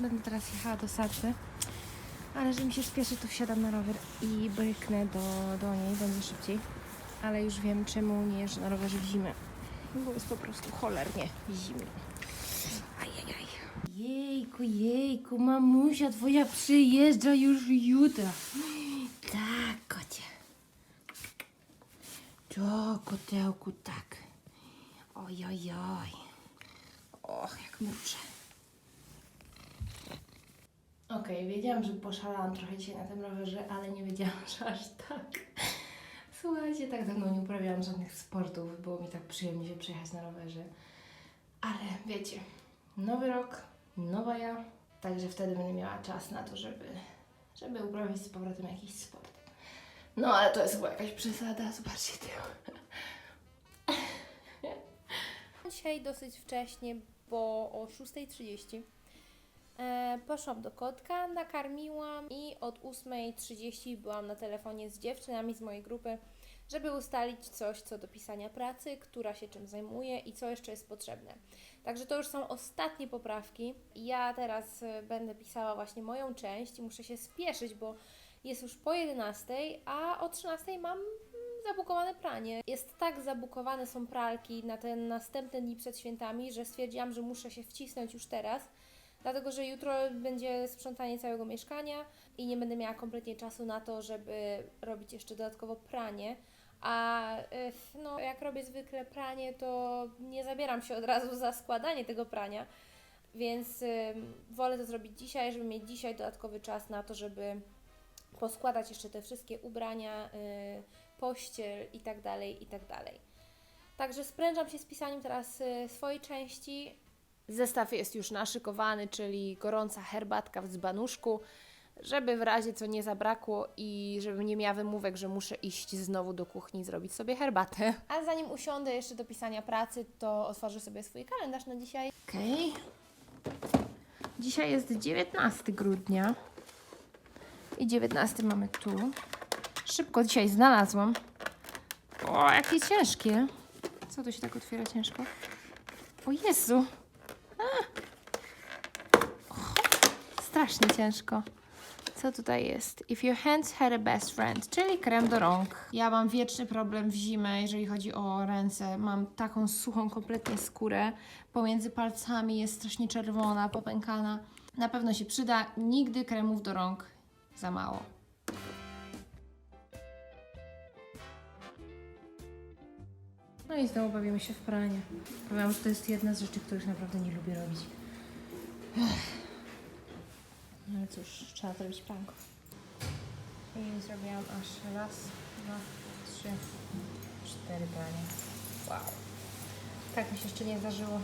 będę teraz jechała do Sadby. Ale że mi się spieszy, to wsiadam na rower i bryknę do, do niej, będzie szybciej. Ale już wiem, czemu nie jeżdżę na rowerze w zimę. Bo jest po prostu cholernie zimno. Ajajaj. Jejku, jejku, mamusia twoja przyjeżdża już jutro. Tak, kocie. To, kotełku, tak. Oj, oj, oj. Och, jak muszę. Okej, wiedziałam, że poszalałam trochę dzisiaj na tym rowerze, ale nie wiedziałam, że aż tak. Słuchajcie, tak dawno nie uprawiałam żadnych sportów. Było mi tak przyjemnie się przejechać na rowerze. Ale wiecie, nowy rok, nowa ja. Także wtedy będę miała czas na to, żeby, żeby uprawiać z powrotem jakiś sport. No, ale to jest chyba jakaś przesada. Zobaczcie tył. Dzisiaj dosyć wcześnie, bo o 6.30 e, poszłam do kotka, nakarmiłam i od 8.30 byłam na telefonie z dziewczynami z mojej grupy, żeby ustalić coś co do pisania pracy, która się czym zajmuje i co jeszcze jest potrzebne. Także to już są ostatnie poprawki. Ja teraz e, będę pisała właśnie moją część i muszę się spieszyć, bo jest już po 11, a o 13 mam zabukowane pranie. Jest tak zabukowane są pralki na te następne dni przed świętami, że stwierdziłam, że muszę się wcisnąć już teraz, dlatego że jutro będzie sprzątanie całego mieszkania i nie będę miała kompletnie czasu na to, żeby robić jeszcze dodatkowo pranie. A no, jak robię zwykle pranie, to nie zabieram się od razu za składanie tego prania, więc wolę to zrobić dzisiaj, żeby mieć dzisiaj dodatkowy czas na to, żeby poskładać jeszcze te wszystkie ubrania, y, pościel i tak dalej, i tak dalej. Także sprężam się z pisaniem teraz y, swojej części. Zestaw jest już naszykowany, czyli gorąca herbatka w dzbanuszku, żeby w razie co nie zabrakło i żebym nie miała wymówek, że muszę iść znowu do kuchni zrobić sobie herbatę. A zanim usiądę jeszcze do pisania pracy, to otworzę sobie swój kalendarz na dzisiaj. Okej. Dzisiaj jest 19 grudnia. I 19 mamy tu. Szybko dzisiaj znalazłam. O, jakie ciężkie. Co to się tak otwiera ciężko? O Jezu. A. O, strasznie ciężko. Co tutaj jest? If your hands had a best friend, czyli krem do rąk. Ja mam wieczny problem w zimę, jeżeli chodzi o ręce. Mam taką suchą kompletnie skórę. Pomiędzy palcami jest strasznie czerwona, popękana. Na pewno się przyda. Nigdy kremów do rąk za mało. No i znowu bawimy się w pranie. Powiem, że to jest jedna z rzeczy, których naprawdę nie lubię robić. Ech. No ale cóż, trzeba zrobić pranko. I zrobiłam aż raz, dwa, trzy, cztery pranie. Wow. Tak mi się jeszcze nie zdarzyło.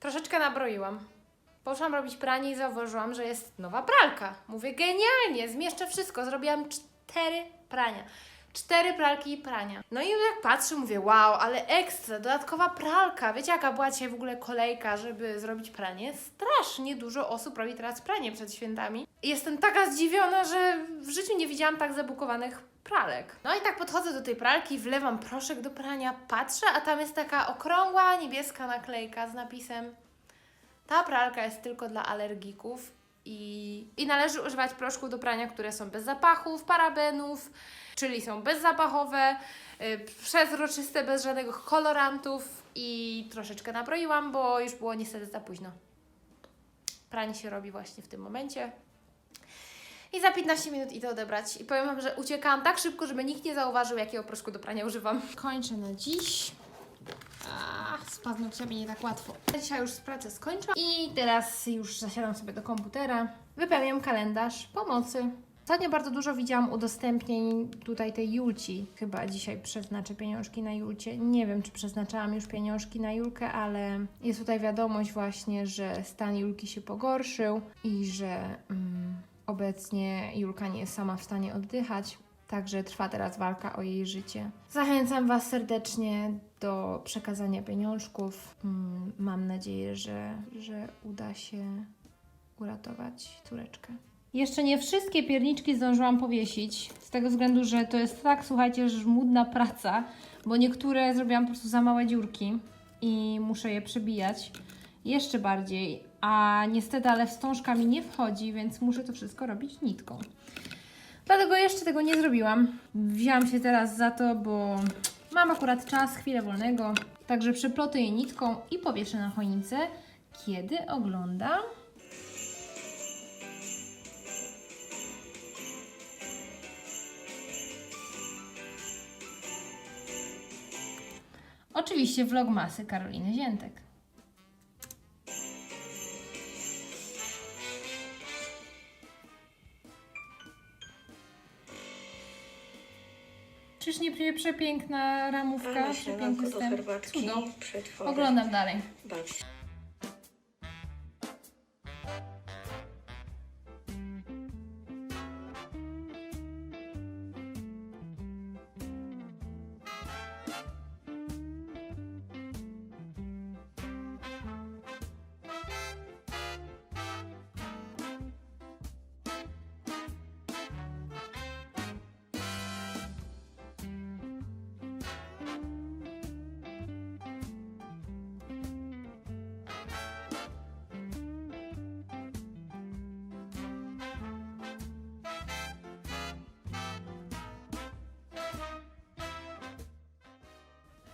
Troszeczkę nabroiłam. Poszłam robić pranie i zauważyłam, że jest nowa pralka. Mówię, genialnie, zmieszczę wszystko. Zrobiłam cztery prania. Cztery pralki i prania. No i jak patrzę, mówię, wow, ale ekstra, dodatkowa pralka. Wiecie, jaka była dzisiaj w ogóle kolejka, żeby zrobić pranie? Strasznie dużo osób robi teraz pranie przed świętami. Jestem taka zdziwiona, że w życiu nie widziałam tak zabukowanych pralek. No i tak podchodzę do tej pralki, wlewam proszek do prania, patrzę, a tam jest taka okrągła, niebieska naklejka z napisem ta pralka jest tylko dla alergików i, i należy używać proszków do prania, które są bez zapachów, parabenów, czyli są bezzapachowe, yy, przezroczyste, bez żadnych kolorantów i troszeczkę nabroiłam, bo już było niestety za późno. Pranie się robi właśnie w tym momencie. I za 15 minut idę odebrać. I powiem Wam, że uciekałam tak szybko, żeby nikt nie zauważył, jakiego proszku do prania używam. Kończę na dziś. Ach, z paznokciami nie tak łatwo. Dzisiaj już pracę skończę i teraz już zasiadam sobie do komputera. Wypełniam kalendarz pomocy. Ostatnio bardzo dużo widziałam udostępnień tutaj tej Julci. Chyba dzisiaj przeznaczę pieniążki na Julcie. Nie wiem, czy przeznaczałam już pieniążki na Julkę, ale jest tutaj wiadomość właśnie, że stan Julki się pogorszył i że mm, obecnie Julka nie jest sama w stanie oddychać. Także trwa teraz walka o jej życie. Zachęcam Was serdecznie do przekazania pieniążków. Mm, Mam nadzieję, że, że uda się uratować córeczkę. Jeszcze nie wszystkie pierniczki zdążyłam powiesić, z tego względu, że to jest tak, słuchajcie, żmudna praca, bo niektóre zrobiłam po prostu za małe dziurki i muszę je przebijać jeszcze bardziej, a niestety, ale wstążka mi nie wchodzi, więc muszę to wszystko robić nitką. Dlatego jeszcze tego nie zrobiłam. Wzięłam się teraz za to, bo mam akurat czas, chwilę wolnego. Także przeplotuję je nitką i powieszę na choince, kiedy oglądam Oczywiście vlogmasy Karoliny Ziętek. Czyż nie prze- przepiękna ramówka, Ale przepiękny herbatki, Cudo. Oglądam dalej.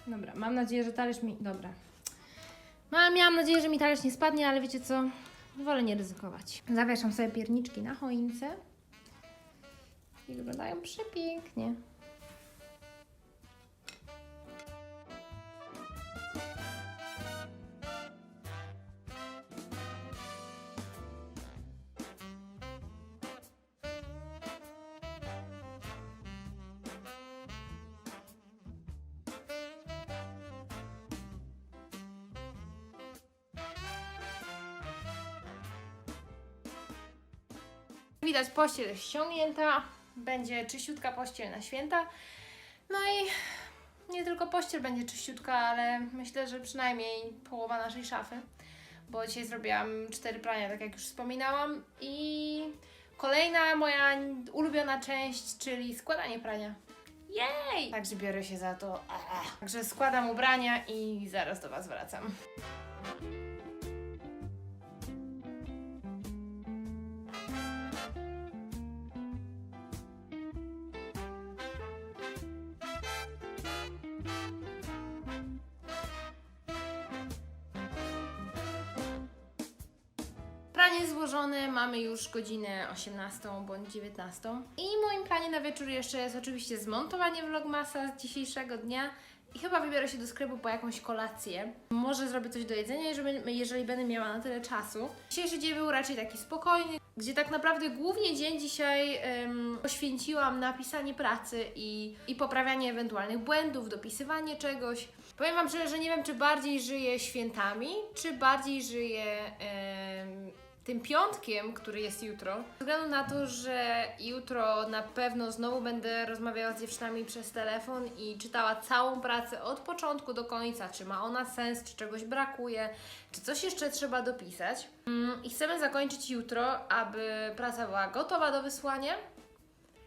Dobra, mam nadzieję, że talerz mi... Dobra. Ma, miałam nadzieję, że mi talerz nie spadnie, ale wiecie co? Wolę nie ryzykować. Zawieszam sobie pierniczki na choince. I wyglądają przepięknie. Widać, pościel jest ściągnięta. Będzie czyściutka pościel na święta. No i nie tylko pościel będzie czyściutka, ale myślę, że przynajmniej połowa naszej szafy. Bo dzisiaj zrobiłam cztery prania, tak jak już wspominałam. I kolejna moja ulubiona część, czyli składanie prania. Jej! Także biorę się za to. Także składam ubrania i zaraz do Was wracam. Pranie złożone, mamy już godzinę 18 bądź 19. I moim planie na wieczór jeszcze jest oczywiście zmontowanie vlogmasa z dzisiejszego dnia i chyba wybiorę się do sklepu po jakąś kolację. Może zrobię coś do jedzenia, jeżeli, jeżeli będę miała na tyle czasu. Dzisiejszy dzień był raczej taki spokojny, gdzie tak naprawdę głównie dzień dzisiaj em, poświęciłam na pisanie pracy i, i poprawianie ewentualnych błędów, dopisywanie czegoś. Powiem Wam szczerze, że nie wiem, czy bardziej żyję świętami, czy bardziej żyję tym piątkiem, który jest jutro. Ze względu na to, że jutro na pewno znowu będę rozmawiała z dziewczynami przez telefon i czytała całą pracę od początku do końca, czy ma ona sens, czy czegoś brakuje, czy coś jeszcze trzeba dopisać. Mm, I chcemy zakończyć jutro, aby praca była gotowa do wysłania.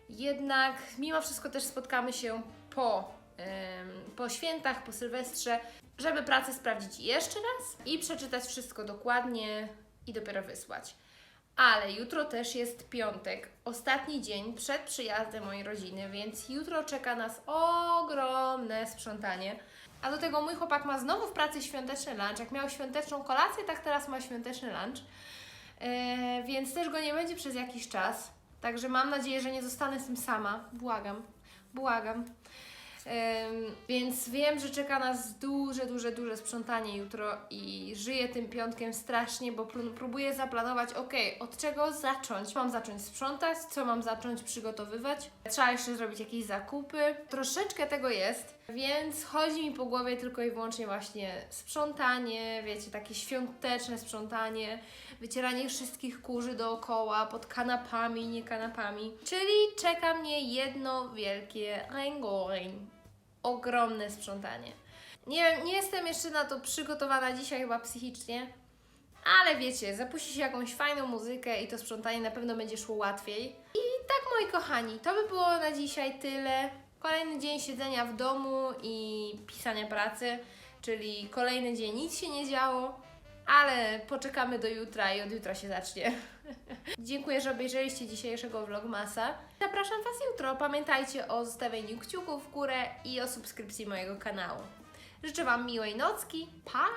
Jednak mimo wszystko też spotkamy się po, em, po świętach, po Sylwestrze, żeby pracę sprawdzić jeszcze raz i przeczytać wszystko dokładnie i dopiero wysłać. Ale jutro też jest piątek, ostatni dzień przed przyjazdem mojej rodziny, więc jutro czeka nas ogromne sprzątanie. A do tego mój chłopak ma znowu w pracy świąteczny lunch. Jak miał świąteczną kolację, tak teraz ma świąteczny lunch. Eee, więc też go nie będzie przez jakiś czas. Także mam nadzieję, że nie zostanę z tym sama. Błagam, błagam. Więc wiem, że czeka nas duże, duże, duże sprzątanie jutro i żyję tym piątkiem strasznie, bo pró- próbuję zaplanować, ok, od czego zacząć? Mam zacząć sprzątać, co mam zacząć przygotowywać? Trzeba jeszcze zrobić jakieś zakupy. Troszeczkę tego jest, więc chodzi mi po głowie tylko i wyłącznie właśnie sprzątanie, wiecie, takie świąteczne sprzątanie, wycieranie wszystkich kurzy dookoła, pod kanapami, nie kanapami. Czyli czeka mnie jedno wielkie ręgoń. Ogromne sprzątanie. Nie wiem, nie jestem jeszcze na to przygotowana dzisiaj chyba psychicznie, ale wiecie, zapuści się jakąś fajną muzykę i to sprzątanie na pewno będzie szło łatwiej. I tak moi kochani, to by było na dzisiaj tyle. Kolejny dzień siedzenia w domu i pisania pracy, czyli kolejny dzień nic się nie działo. Ale poczekamy do jutra i od jutra się zacznie. Dziękuję, że obejrzeliście dzisiejszego vlogmasa. Zapraszam Was jutro. Pamiętajcie o zostawieniu kciuków w górę i o subskrypcji mojego kanału. Życzę Wam miłej nocki. Pa!